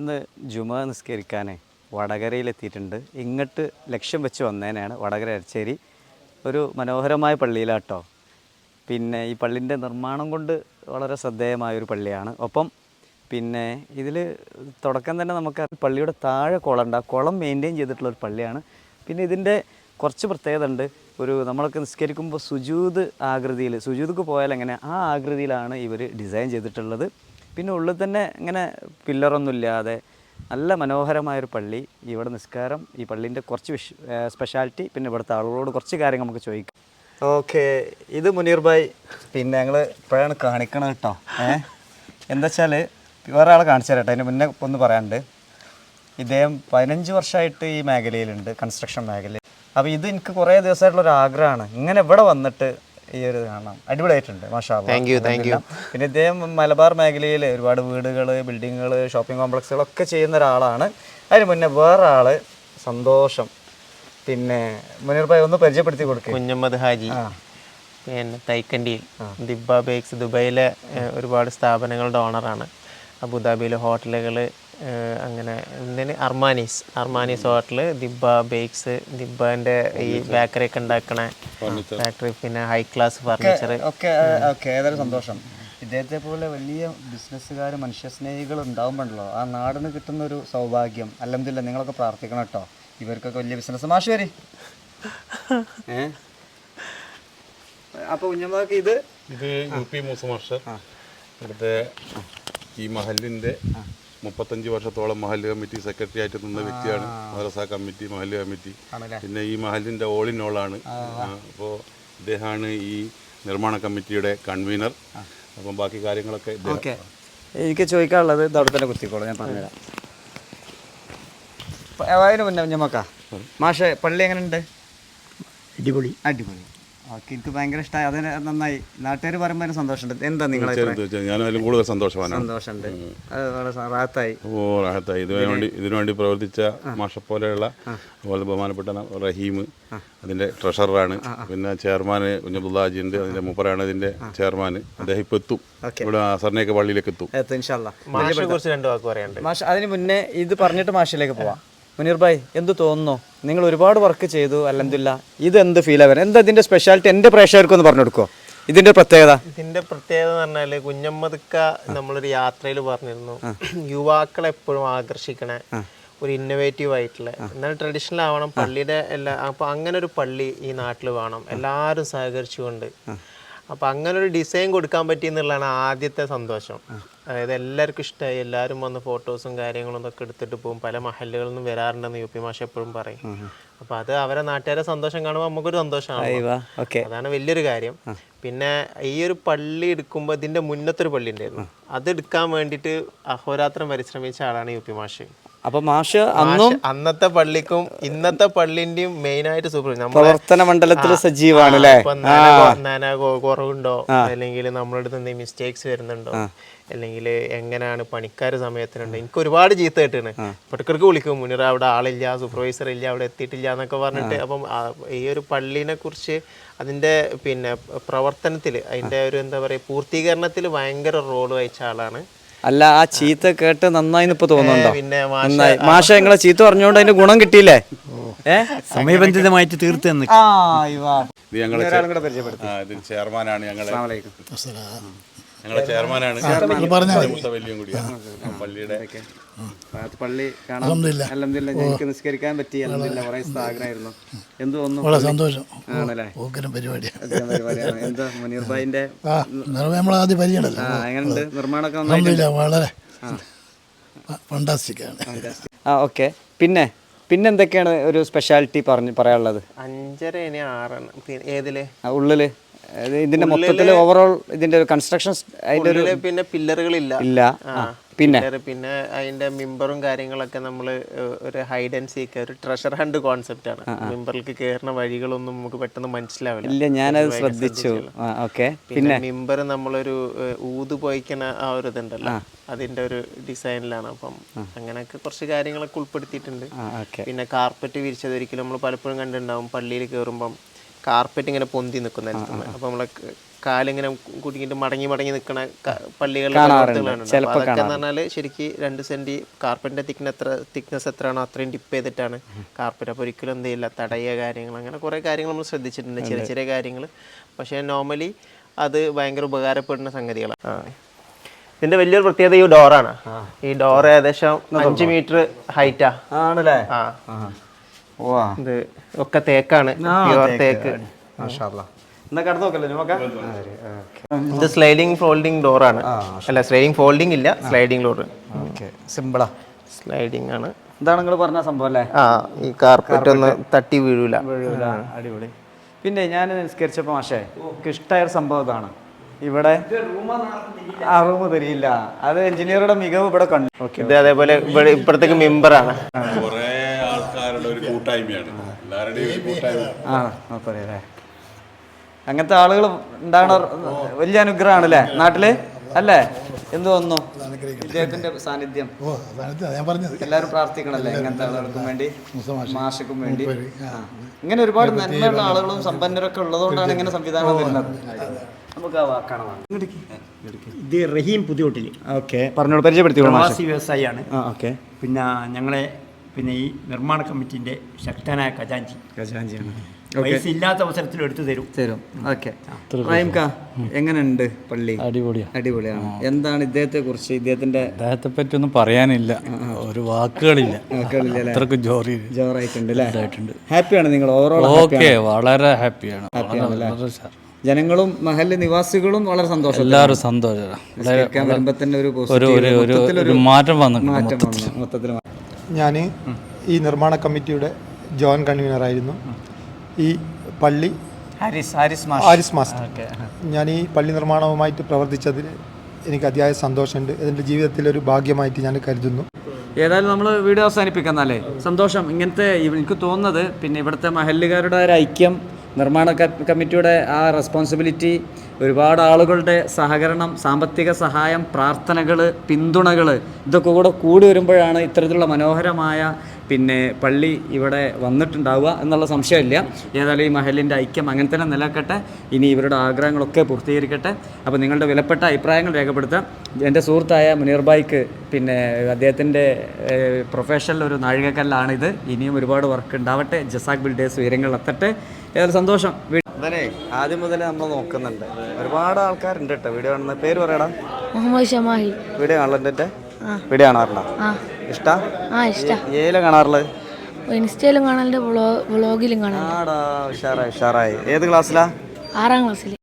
ഇന്ന് ജുമ നിസ്കരിക്കാൻ വടകരയിലെത്തിയിട്ടുണ്ട്. ഇങ്ങോട്ട് ലക്ഷ്യം വെച്ച് വന്നേനെയാണ് വടകര അരച്ചേരി ഒരു മനോഹരമായ പള്ളിയിലാട്ടോ. പിന്നെ ഈ പള്ളിന്റെ നിർമ്മാണം കൊണ്ട് വളരെ ശ്രദ്ധേയമായ ഒരു പള്ളിയാണ്. ഒപ്പം പിന്നെ ഇതിൽ തുടക്കം തന്നെ നമുക്ക് പള്ളിയുടെ താഴെ കുളമുണ്ട്. ആ കുളം മെയിന്റെയിൻ ചെയ്തിട്ടുള്ള ഒരു പള്ളിയാണ്. പിന്നെ ഇതിന്റെ കുറച്ച് പ്രത്യേകത ഉണ്ട്. ഒരു നമ്മളൊക്കെ നിസ്കരിക്കുമ്പോൾ സുജൂത് ആകൃതിയിൽ സുജൂതക്ക് പോയാൽ എങ്ങനെ ആ ആകൃതിയിലാണ് ഇവർ ഡിസൈൻ ചെയ്തിട്ടുള്ളത്. പിന്നെ ഉള്ളിൽ തന്നെ ഇങ്ങനെ പില്ലറൊന്നും ഇല്ലാതെ നല്ല മനോഹരമായൊരു പള്ളി. ഇവിടെ നിസ്കാരം ഈ പള്ളീന്റെ കുറച്ച് സ്പെഷ്യാലിറ്റി പിന്നെ ഇവിടുത്തെ ആളുകളോട് കുറച്ച് കാര്യങ്ങൾ നമുക്ക് ചോദിക്കാം. ഓക്കെ. ഇത് മുനീർ ഭായ്. പിന്നെ ഞങ്ങൾ ഇപ്പോഴാണ് കാണിക്കണം കേട്ടോ. ഏ? എന്താ വെച്ചാൽ വേറെ ആളെ കാണിച്ചു തരട്ടെ അതിന് മുന്നേ ഒന്ന് പറയാനുണ്ട്. ഇദ്ദേഹം പതിനഞ്ച് വർഷമായിട്ട് ഈ മേഖലയിലുണ്ട് കൺസ്ട്രക്ഷൻ മേഖലയിൽ. അപ്പോൾ ഇത് എനിക്ക് കുറേ ദിവസമായിട്ടുള്ള ഒരു ആഗ്രഹമാണ്. ഇങ്ങനെ ഇവിടെ വന്നിട്ട് ഈ ഒരു കാണാം അടിപൊളിയായിട്ടുണ്ട് മാഷാ താങ്ക് യു താങ്ക് യു പിന്നെ ഇദ്ദേഹം മലബാർ മേഖലയിൽ ഒരുപാട് വീടുകൾ ബിൽഡിങ്ങുകൾ ഷോപ്പിംഗ് കോംപ്ലക്സുകളൊക്കെ ചെയ്യുന്ന ഒരാളാണ്. അതിന് മുന്നേ വേറൊരാൾ സന്തോഷം. പിന്നെ മുനീർ ഭായ് ഒന്ന് പരിചയപ്പെടുത്തി കൊടുക്കുക കുഞ്ഞമ്മദ് ഹാജി. പിന്നെ തൈക്കണ്ടിയിൽ ദിബ ബേക്സ് ദുബൈയിലെ ഒരുപാട് സ്ഥാപനങ്ങളുടെ ഓണറാണ് അബുദാബിയിലെ ഹോട്ടലുകൾ അങ്ങനെ എന്തിന്? അർമാനീസ്. അർമാനീസ് ഹോട്ടൽ ദിബ ബേക്സ് ദിബന്റെ ഈ ബേക്കറി ഒക്കെ ഉണ്ടാക്കണ ഫാക്ടറി പിന്നെ ഹൈ ക്ലാസ് ഫർണിച്ചർ ഓക്കെ സന്തോഷം. ഇദ്ദേഹത്തെ പോലെ വലിയ ബിസിനസ്സുകാർ മനുഷ്യസ്നേഹികൾ ഉണ്ടാവുമ്പോഴല്ലോ ആ നാടിന് കിട്ടുന്ന ഒരു സൗഭാഗ്യം അല്ലെന്നില്ല നിങ്ങളൊക്കെ പ്രാർത്ഥിക്കണം കേട്ടോ. ഇവർക്കൊക്കെ വലിയ ബിസിനസ് മാഷ് വരി. ഏ? അപ്പൊ കുഞ്ഞമ്മക്ക് ഇത്? ഇത് യു പി മൂസ മാഷ്. ഇവിടുത്തെ ഈ മഹലിന്റെ മുപ്പത്തഞ്ച് വർഷത്തോളം മഹൽ കമ്മിറ്റി സെക്രട്ടറി ആയിട്ട് നിന്ന വ്യക്തിയാണ് മദ്രസ കമ്മിറ്റി മഹൽ കമ്മിറ്റി. പിന്നെ ഈ മഹലിന്റെ ഓൾ ഇൻ ഓളാണ് അപ്പോൾ ഇദ്ദേഹമാണ് ഈ നിർമ്മാണ കമ്മിറ്റിയുടെ കൺവീനർ അപ്പം ബാക്കി കാര്യങ്ങളൊക്കെ ഓക്കെ. എനിക്ക് ചോദിക്കാനുള്ളത് അവിടെ തന്നെ കുത്തിക്കോളൂ ഞാൻ പറഞ്ഞുതരാം. അതിന് മുന്നേ ഞമ്മക്കാ മാഷെ പള്ളി എങ്ങനെയുണ്ട്? അടിപൊളി. അടിപൊളി. ഓക്കെ എനിക്ക് ഭയങ്കര ഇഷ്ടമായി അതിന് നന്നായി. നാട്ടുകാർ പറയുമ്പോൾ സന്തോഷമുണ്ട്. എന്താ നിങ്ങൾ ഞാൻ അതിലും കൂടുതൽ സന്തോഷവാനാണ്. സന്തോഷമുണ്ട്. റാഹത്തായി. ഓ റാഹത്തായി. ഇതിനു വേണ്ടി ഇതിനു വേണ്ടി പ്രവർത്തിച്ച മാഷ പോലെയുള്ള അതുപോലെ ബഹുമാനപ്പെട്ട റഹീം അതിന്റെ ട്രഷററാണ്. പിന്നെ ചെയർമാൻ കുഞ്ഞബ്ദുല്ലാജി ഉണ്ട് അതിന്റെ മൂപ്പറാണ് അതിന്റെ ചെയർമാൻ അദ്ദേഹം ഇപ്പൊ എത്തും. ഇവിടെ സർണയൊക്കെ പള്ളിയിലേക്ക് എത്തും. അതിന് മുന്നേ ഇത് പറഞ്ഞിട്ട് മാഷയിലേക്ക് പോവാം. മുനീർ ഭായ് എന്ത് തോന്നുന്നു? നിങ്ങൾ ഒരുപാട് വർക്ക് ചെയ്തു അല്ലെന്തില്ല ഇത് എന്ത് ഫീൽ ആവാൻ എന്താ ഇതിന്റെ സ്പെഷ്യാലിറ്റി എന്റെ പ്രേക്ഷകർക്ക് ഒന്ന് പറഞ്ഞു കൊടുക്കോ ഇതിന്റെ പ്രത്യേകത? ഇതിന്റെ പ്രത്യേകത എന്ന് പറഞ്ഞാൽ കുഞ്ഞമ്മതുക്ക നമ്മളൊരു യാത്രയിൽ പറഞ്ഞിരുന്നു. യുവാക്കളെ എപ്പോഴും ആകർഷിക്കണ. ഒരു ഇന്നോവേറ്റീവ് ആയിട്ടുള്ള. എന്നാൽ ട്രഡീഷണൽ ആവണം. പള്ളിയുടെ എല്ലാ അപ്പൊ അങ്ങനെ ഒരു പള്ളി ഈ നാട്ടിൽ വേണം. എല്ലാവരും സഹകരിച്ചുകൊണ്ട് അപ്പൊ അങ്ങനെ ഒരു ഡിസൈൻ കൊടുക്കാൻ പറ്റി എന്നുള്ളതാണ് ആദ്യത്തെ സന്തോഷം. അതായത് എല്ലാവർക്കും ഇഷ്ടമായി എല്ലാവരും വന്ന് ഫോട്ടോസും കാര്യങ്ങളും ഒക്കെ എടുത്തിട്ട് പോകും. പല മഹലുകളിൽ നിന്നും വരാറുണ്ടെന്ന് യു പി മാഷ എപ്പോഴും പറയും. അപ്പൊ അത് അവരെ നാട്ടുകാരെ സന്തോഷം കാണുമ്പോൾ നമുക്കൊരു സന്തോഷമാണ്. അതാണ് വലിയൊരു കാര്യം. പിന്നെ ഈ ഒരു പള്ളി എടുക്കുമ്പോൾ ഇതിന്റെ മുന്നത്തൊരു പള്ളി ഉണ്ടായിരുന്നു. അതെടുക്കാൻ വേണ്ടിയിട്ട് അഹോരാത്രം പരിശ്രമിച്ച ആളാണ് യു പി മാഷ്. അപ്പൊ മാഷ് അന്നും അന്നത്തെ പള്ളിക്കും ഇന്നത്തെ പള്ളിന്റെയും മെയിൻ ആയിട്ട് സൂപ്പർ പ്രവർത്തന മണ്ഡലത്തിൽ സജീവാണ് അല്ലേ കുറവുണ്ടോ? അല്ലെങ്കിൽ നമ്മുടെ അടുത്ത് എന്തെങ്കിലും മിസ്റ്റേക്സ് വരുന്നുണ്ടോ? അല്ലെങ്കിൽ എങ്ങനെയാണ് പണിക്കാർ സമയത്തിനുണ്ട്? എനിക്ക് ഒരുപാട് ചീത്ത കിട്ടുന്നത് ഇടക്കിടക്ക് വിളിക്കും മുന്നിൽ അവിടെ ആളില്ല സൂപ്പർവൈസർ ഇല്ല അവിടെ എത്തിയിട്ടില്ല എന്നൊക്കെ പറഞ്ഞിട്ട് അപ്പം ഈ ഒരു പള്ളിനെ കുറിച്ച് അതിന്റെ പിന്നെ പ്രവർത്തനത്തിൽ അതിന്റെ ഒരു എന്താ പറയുക പൂർത്തീകരണത്തിൽ ഭയങ്കര റോൾ വഹിച്ച ആളാണ് അല്ല ആ ചീത്ത കേട്ട് നന്നായി ഇപ്പൊ തോന്നുന്നുണ്ടോ? നന്നായി. മാഷ നിങ്ങളെ ചീത്ത പറഞ്ഞുകൊണ്ട് അതിന്റെ ഗുണം കിട്ടിയില്ലേ? ഏ? സമയബന്ധിതമായിട്ട് തീർത്ത് ഇത് ചെയർമാനാണ് ഞങ്ങളെ. ചെയർമാനാണ്. മുത്തവല്ലിയും കൂടിയാണ് പള്ളിയുടെ പള്ളി കാണാൻ അലഹമില്ല എനിക്ക് നിസ്കരിക്കാൻ പറ്റി. അലഹമില്ല കുറെ ആഗ്രഹമായിരുന്നു. എന്ത് തോന്നുന്നു? വളരെ സന്തോഷം. ആണല്ലേ? പരിപാടിയാണ്. എന്താ മുനീർ ഭായിന്റെ ആ നമ്മൾ ആദ്യം പരിചയമുണ്ടല്ലോ. ആ എങ്ങനെയുണ്ട്? നിർമ്മാണമൊക്കെ വളരെ ഫണ്ടാസ്റ്റിക്കാണ് ആ ഓക്കെ. പിന്നെ പിന്നെ എന്തൊക്കെയാണ് ഒരു സ്പെഷ്യാലിറ്റി പറഞ്ഞ് പറയാനുള്ളത്? അഞ്ചര ഇനി ആറാണ് ഏതിൽ? ഉള്ളിൽ. ഇതിന്റെ മൊത്തത്തിൽ ഓവറോൾ ഇതിന്റെ കൺസ്ട്രക്ഷൻ അതിന്റെ ഒരു പിന്നെ പില്ലറുകളില്ല. ഇല്ല. പിന്നെ? പിന്നെ അതിന്റെ മിമ്പറും കാര്യങ്ങളൊക്കെ നമ്മൾ ഒരു ഹൈഡ് ആൻഡ് സീക്ക് ഒരു ട്രഷർ ഹണ്ട് കോൺസെപ്റ്റ് ആണ്. മിമ്പറിലേക്ക് കയറുന്ന വഴികളൊന്നും നമുക്ക് പെട്ടെന്ന് മനസ്സിലാവില്ല. ഇല്ല ഞാനത് ശ്രദ്ധിച്ചു. ഓക്കെ പിന്നെ മിമ്പർ നമ്മളൊരു ഊത് പോയിക്കണ ആ ഒരു ഇതുണ്ടല്ലോ. അതിന്റെ ഒരു ഡിസൈനിലാണ് അപ്പം അങ്ങനെയൊക്കെ കുറച്ച് കാര്യങ്ങളൊക്കെ ഉൾപ്പെടുത്തിയിട്ടുണ്ട്. പിന്നെ കാർപ്പറ്റ് വിരിച്ചത് ഒരിക്കലും നമ്മൾ പലപ്പോഴും കണ്ടിട്ടുണ്ടാവും. പള്ളിയിൽ കയറുമ്പം കാർപ്പറ്റ് ഇങ്ങനെ പൊന്തി നിൽക്കുന്ന അപ്പോൾ നമ്മളെ കാലിങ്ങനെ കുടുങ്ങിയിട്ട് മടങ്ങി മടങ്ങി നിൽക്കുന്ന പള്ളികളിൽ ചിലപ്പോൾ അതൊക്കെ എന്ന് പറഞ്ഞാൽ ശരിക്കും രണ്ട് സെന്റി കാർപ്പറ്റിന്റെ തിക്നെസ് എത്ര തിക്നെസ് എത്രയാണോ അത്രയും ഡിപ്പ് ചെയ്തിട്ടാണ് കാർപ്പറ്റ്. അപ്പോൾ ഒരിക്കലും എന്ത് ചെയ്യില്ല തടയുക കാര്യങ്ങൾ അങ്ങനെ കുറേ കാര്യങ്ങൾ നമ്മൾ ശ്രദ്ധിച്ചിട്ടുണ്ട് ചെറിയ ചെറിയ കാര്യങ്ങൾ. പക്ഷേ നോർമലി അത് ഭയങ്കര ഉപകാരപ്പെടുന്ന സംഗതികളാണ്. ഇതിന്റെ വലിയൊരു പ്രത്യേകത ഈ ഡോറാണ്. ഈ ഡോർ ഏകദേശം അഞ്ച് മീറ്റർ ഹൈറ്റാ. ആണല്ലേ? ആ. ഇത് ഒക്കെ തേക്കാണ്. പ്യുവർ തേക്ക്. എന്നാ കടന്നു നോക്കല്ലേ നമുക്ക് ഇത് സ്ലൈഡിങ് ഫോൾഡിങ് ആണ്. അല്ല സ്ലൈഡിങ് ഫോൾഡിങ് ഇല്ല സ്ലൈഡിങ് ഡോർ ഓക്കെ. സിമ്പിളാ. സ്ലൈഡിങ് ആണ്. ഇതാണ് നിങ്ങൾ പറഞ്ഞ സംഭവം അല്ലേ? ആ ഈ കാർപ്പറ്റ് ഒന്ന് തട്ടി വീഴൂല. വീഴൂല. അടിപൊളി. പിന്നെ ഞാൻ നിസ്കരിച്ചപ്പോൾ മാഷേ എനിക്ക് ഇഷ്ടമായ ഒരു സംഭവം ഇതാണ്. ഇവിടെ ആ റൂം തരില്ല അത് എഞ്ചിനീയറുടെ മികവ് ഇവിടെ കണ്ടു. ഇതേപോലെ ഇത് അതേപോലെ ഇപ്പോഴത്തേക്ക് ഇപ്പുറത്തേക്ക് മെമ്പറാണ് ഒരു കൂട്ടായ്മയാണ്. എല്ലാവരുടെയും ഒരു കൂട്ടായ്മ. ആ അങ്ങനത്തെ ആളുകൾ ഉണ്ടാകണ വലിയ അനുഗ്രഹമാണ് അല്ലേ നാട്ടിൽ? അല്ലേ? എന്ത് തോന്നുന്നു ഇദ്ദേഹത്തിന്റെ സാന്നിധ്യം. ഓ അതാണ് ഞാൻ പറഞ്ഞത്. എല്ലാവരും പ്രാർത്ഥിക്കണല്ലേ ഇങ്ങനത്തെ ആളുകൾക്കും വേണ്ടി? മാഷക്കും വേണ്ടി? ആ. ഇങ്ങനെ ഒരുപാട് നന്മയുള്ള ആളുകളും സമ്പന്നരൊക്കെ ഉള്ളതുകൊണ്ടാണ് ഇങ്ങനെ സംവിധാനം വരുന്നത്. നമുക്ക് ആ വാക്കാണ് ഇത് റഹീം പുതിയോട്ടിൽ ഓക്കെ. പറഞ്ഞോളൂ. പരിചയപ്പെടുത്തി മാഷ്. പ്രവാസി വ്യവസായിയാണ്. ആ ഓക്കെ. പിന്നെ ഞങ്ങളെ പിന്നെ ഈ നിർമ്മാണ കമ്മിറ്റിന്റെ ശക്തനായ ഖജാൻജി. ഖജാൻജിയാണ്. പൈസ ഇല്ലാത്ത അവസരത്തിൽ എടുത്തു തരും. തരും. ഓക്കെ. എങ്ങനെയുണ്ട് പള്ളി? അടിപൊളിയാണ്. അടിപൊളിയാണ് എന്താണ് ഇദ്ദേഹത്തെ കുറിച്ച് ഇദ്ദേഹത്തിന്റെ അദ്ദേഹത്തെ പറ്റി ഒന്നും പറയാനില്ല ഒരു വാക്കുകളില്ല. വാക്കുകളില്ല അത്രയ്ക്ക് ജോറി ജോറായിട്ടുണ്ട് ഹാപ്പിയാണ് നിങ്ങൾ? ഓവറോൾ ഓക്കെ വളരെ ഹാപ്പിയാണ്. വളരെ. ജനങ്ങളും മഹല്ല് നിവാസികളും വളരെ സന്തോഷം എല്ലാവരും സന്തോഷം. തന്നെ ഒരു ഒരു മാറ്റം വന്നു മൊത്തത്തിൽ. മാറ്റം. ഞാൻ ഈ നിർമ്മാണ കമ്മിറ്റിയുടെ ജോയിൻ കൺവീനറായിരുന്നു. ഈ പള്ളി ഹാരിസ് ഹാരിസ് മാസ്റ്റർ ഞാൻ ഈ പള്ളി നിർമ്മാണവുമായിട്ട് പ്രവർത്തിച്ചതിൽ എനിക്ക് അതിയായ സന്തോഷമുണ്ട്. എന്റെ ജീവിതത്തിലൊരു ഭാഗ്യമായിട്ട് ഞാൻ കരുതുന്നു. ഏതായാലും നമ്മൾ വീഡിയോ അവസാനിപ്പിക്കുന്നല്ലേ സന്തോഷം. ഇങ്ങനത്തെ എനിക്ക് തോന്നുന്നത് പിന്നെ ഇവിടുത്തെ മഹല്ലുകാരുടെ ഒരു ഐക്യം നിർമ്മാണ കമ്മിറ്റിയുടെ ആ റെസ്പോൺസിബിലിറ്റി ഒരുപാട് ആളുകളുടെ സഹകരണം സാമ്പത്തിക സഹായം പ്രാർത്ഥനകൾ പിന്തുണകൾ ഇതൊക്കെ കൂടെ കൂടി വരുമ്പോഴാണ് ഇത്തരത്തിലുള്ള മനോഹരമായ പിന്നെ പള്ളി ഇവിടെ വന്നിട്ടുണ്ടാവുക എന്നുള്ള സംശയമില്ല. ഏതായാലും ഈ മഹലിന്റെ ഐക്യം അങ്ങനെ തന്നെ നിലക്കട്ടെ ഇനി ഇവരുടെ ആഗ്രഹങ്ങളൊക്കെ പൂർത്തീകരിക്കട്ടെ. അപ്പോൾ നിങ്ങളുടെ വിലപ്പെട്ട അഭിപ്രായങ്ങൾ രേഖപ്പെടുത്താം. എന്റെ സുഹൃത്തായ മുനീർ ബായിക്ക് പിന്നെ അദ്ദേഹത്തിന്റെ പ്രൊഫഷണൽ ഒരു നാഴികക്കല്ലാണിത്. ഇനിയും ഒരുപാട് വർക്ക് ഉണ്ടാവട്ടെ. ജസാക് ബിൽഡേഴ്സ് ഉയരങ്ങളിൽ എത്തട്ടെ. ഏതായാലും സന്തോഷം. അതേ ആദ്യം മുതലേ നമ്മൾ നോക്കുന്നുണ്ട്. ഒരുപാട് ആൾക്കാരുണ്ട് കേട്ടോ വീഡിയോ കാണുന്ന പേര് പറയടാ. മുഹമ്മദ് ഷമാഹി. വീഡിയോ കാണലുണ്ട് വീഡിയോ കാണാറുണ്ടോ ഇഷ്ടാ? ആ ഇഷ്ട. ഏല കാണാറുള്ളത്? ഇൻസ്റ്റയിലും കാണലുണ്ട് വ്ളോ വ്ളോഗിലും കാണാൻ ആടാ ഉഷാറായി ഉഷാറായി. ഏത് ക്ലാസ്സിലാ? ആറാം ക്ലാസ്സിൽ